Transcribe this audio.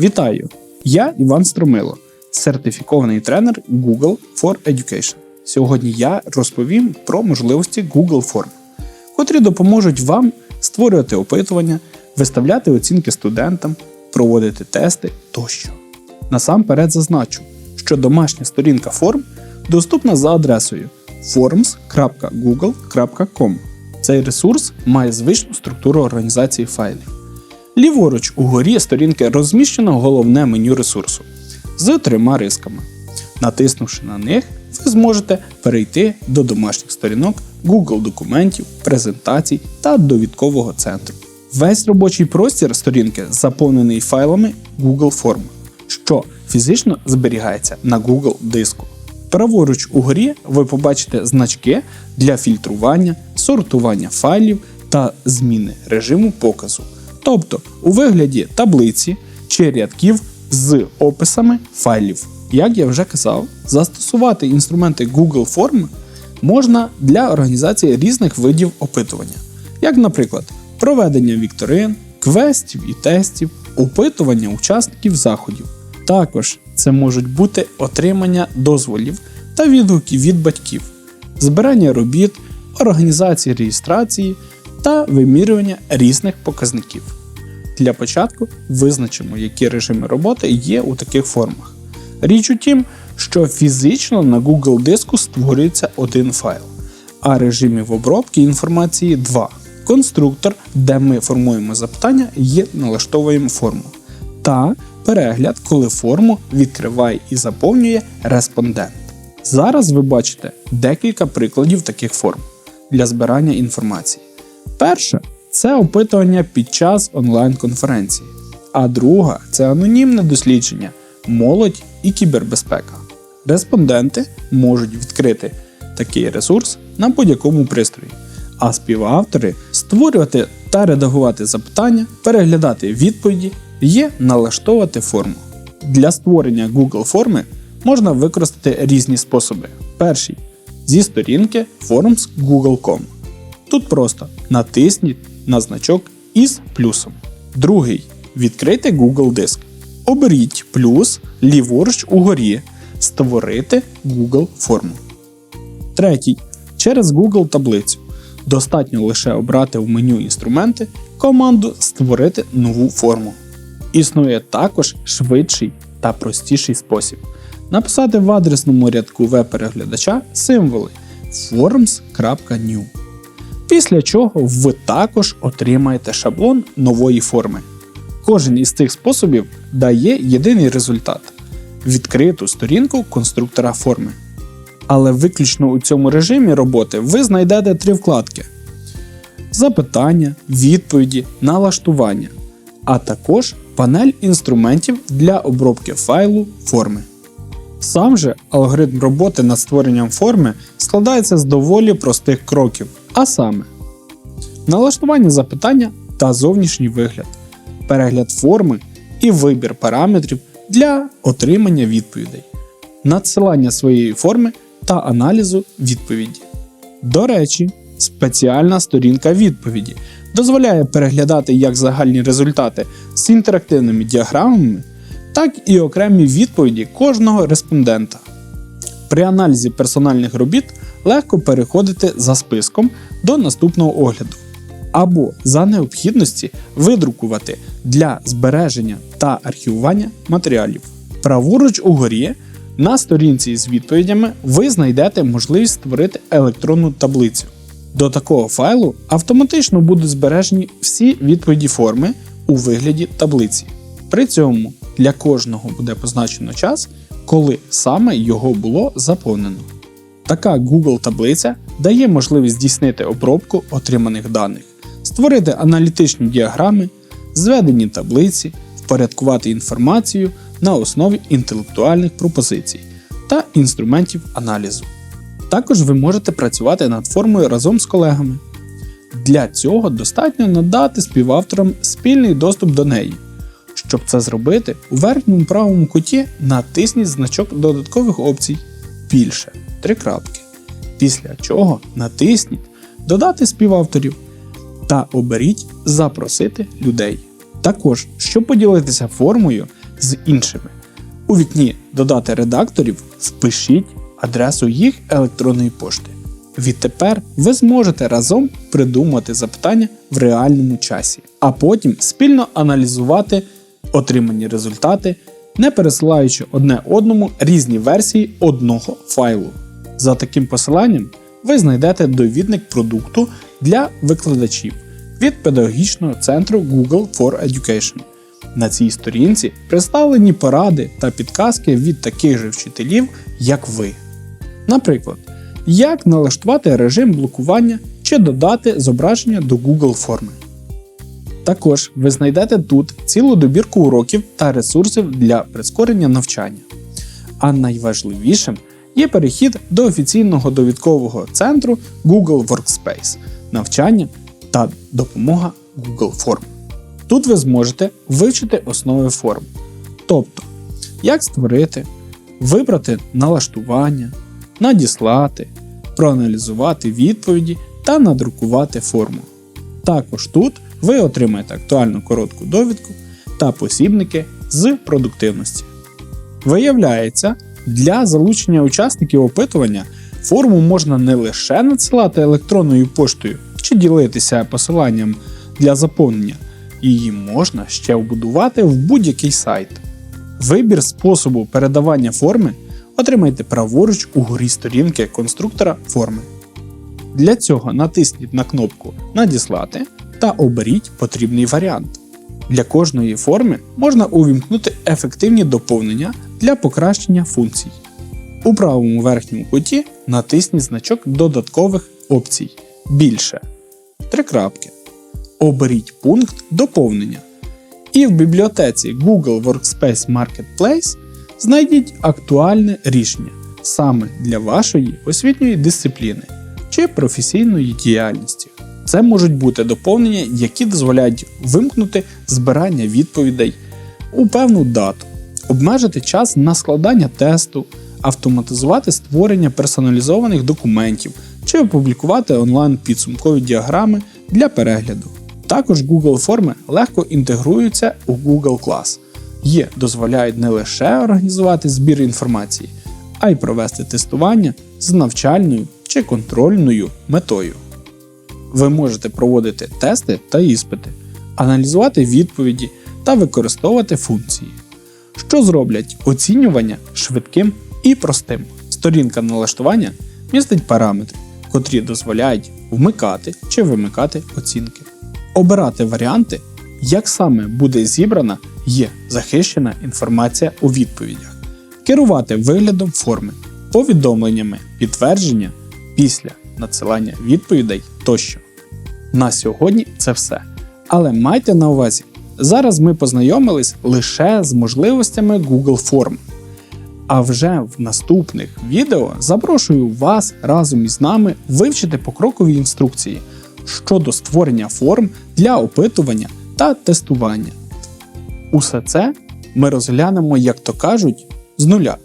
Вітаю! Я Іван Стромило, сертифікований тренер Google for Education. Сьогодні я розповім про можливості Google Form, котрі допоможуть вам створювати опитування, виставляти оцінки студентам, проводити тести тощо. Насамперед зазначу, що домашня сторінка форм доступна за адресою forms.google.com. Цей ресурс має звичну структуру організації файлів. Ліворуч угорі сторінки розміщено головне меню ресурсу з трьома рисками. Натиснувши на них, ви зможете перейти до домашніх сторінок Google документів, презентацій та довідкового центру. Весь робочий простір сторінки заповнений файлами Google Form, що фізично зберігається на Google диску. Праворуч угорі ви побачите значки для фільтрування, сортування файлів та зміни режиму показу, тобто у вигляді таблиці чи рядків з описами файлів. Як я вже казав, застосувати інструменти Google Form можна для організації різних видів опитування, як, наприклад, проведення вікторин, квестів і тестів, опитування учасників заходів. Також це можуть бути отримання дозволів та відгуків від батьків, збирання робіт, організації реєстрації та вимірювання різних показників. Для початку визначимо, які режими роботи є у таких формах. Річ у тім, що фізично на Google диску створюється один файл, а режимів обробки інформації два. Конструктор, де ми формуємо запитання і налаштовуємо форму. Та перегляд, коли форму відкриває і заповнює респондент. Зараз ви бачите декілька прикладів таких форм для збирання інформації. Перше це опитування під час онлайн-конференції, а друга це анонімне дослідження, молодь і кібербезпека. Респонденти можуть відкрити такий ресурс на будь-якому пристрої, а співавтори створювати та редагувати запитання, переглядати відповіді і налаштовувати форму. Для створення Google форми можна використати різні способи. Перший зі сторінки forums.google.com. Тут просто натисніть на значок із плюсом. Другий відкрийте Google диск. Оберіть плюс ліворуч угорі Створити Google форму. Третій. Через Google таблицю. Достатньо лише обрати в меню інструменти команду Створити нову форму. Існує також швидший та простіший спосіб. Написати в адресному рядку веб-переглядача символи forms.new. Після чого ви також отримаєте шаблон нової форми. Кожен із цих способів дає єдиний результат відкриту сторінку конструктора форми. Але виключно у цьому режимі роботи ви знайдете три вкладки: запитання, відповіді, налаштування, а також панель інструментів для обробки файлу форми. Сам же алгоритм роботи над створенням форми складається з доволі простих кроків, а саме налаштування запитання та зовнішній вигляд, перегляд форми і вибір параметрів для отримання відповідей, надсилання своєї форми та аналізу відповіді. До речі, спеціальна сторінка відповіді дозволяє переглядати як загальні результати з інтерактивними діаграмами, так і окремі відповіді кожного респондента. При аналізі персональних робіт легко переходити за списком до наступного огляду, або за необхідності видрукувати для збереження та архівування матеріалів. Праворуч угорі на сторінці з відповідями ви знайдете можливість створити електронну таблицю. До такого файлу автоматично будуть збережені всі відповіді форми у вигляді таблиці. При цьому для кожного буде позначено час, коли саме його було заповнено. Така Google таблиця дає можливість здійснити обробку отриманих даних, створити аналітичні діаграми, зведені таблиці, впорядкувати інформацію на основі інтелектуальних пропозицій та інструментів аналізу. Також ви можете працювати над формою разом з колегами. Для цього достатньо надати співавторам спільний доступ до неї. Щоб це зробити, у верхньому правому куті натисніть значок додаткових опцій більше три крапки. Після чого натисніть Додати співавторів та оберіть Запросити людей. Також, щоб поділитися формою, з іншими. У вікні Додати редакторів впишіть адресу їх електронної пошти. Відтепер ви зможете разом придумати запитання в реальному часі, а потім спільно аналізувати отримані результати, не пересилаючи одне одному різні версії одного файлу. За таким посиланням ви знайдете довідник продукту для викладачів від педагогічного центру Google for Education. На цій сторінці представлені поради та підказки від таких же вчителів, як ви. Наприклад, як налаштувати режим блокування чи додати зображення до Google форми. Також ви знайдете тут цілу добірку уроків та ресурсів для прискорення навчання. А найважливішим є перехід до офіційного довідкового центру Google Workspace, навчання та допомога Google Форм. Тут ви зможете вивчити основи форм, тобто, як створити, вибрати налаштування, надіслати, проаналізувати відповіді та надрукувати форму. Також тут ви отримаєте актуальну коротку довідку та посібники з продуктивності. Виявляється, для залучення учасників опитування форму можна не лише надсилати електронною поштою чи ділитися посиланням для заповнення, її можна ще вбудувати в будь-який сайт. Вибір способу передавання форми отримайте праворуч угорі сторінки конструктора форми. Для цього натисніть на кнопку Надіслати та оберіть потрібний варіант. Для кожної форми можна увімкнути ефективні доповнення для покращення функцій. У правому верхньому куті натисніть значок додаткових опцій Більше. Три крапки. Оберіть пункт доповнення. І в бібліотеці Google Workspace Marketplace знайдіть актуальне рішення саме для вашої освітньої дисципліни чи професійної діяльності. Це можуть бути доповнення, які дозволяють вимкнути збирання відповідей у певну дату, обмежити час на складання тесту, автоматизувати створення персоналізованих документів чи опублікувати онлайн підсумкові діаграми для перегляду. Також Google форми легко інтегруються у Google Class. Є дозволяють не лише організувати збір інформації, а й провести тестування з навчальною чи контрольною метою. Ви можете проводити тести та іспити, аналізувати відповіді та використовувати функції, що зроблять оцінювання швидким і простим. Сторінка налаштування містить параметри, котрі дозволяють вмикати чи вимикати оцінки, обирати варіанти, як саме буде зібрана є захищена інформація у відповідях, керувати виглядом форми, повідомленнями, підтвердження після надсилання відповідей тощо. На сьогодні це все. Але майте на увазі, зараз ми познайомились лише з можливостями Google Форм. А вже в наступних відео запрошую вас разом із нами вивчити покрокові інструкції щодо створення форм для опитування та тестування. Усе це ми розглянемо, як то кажуть, з нуля.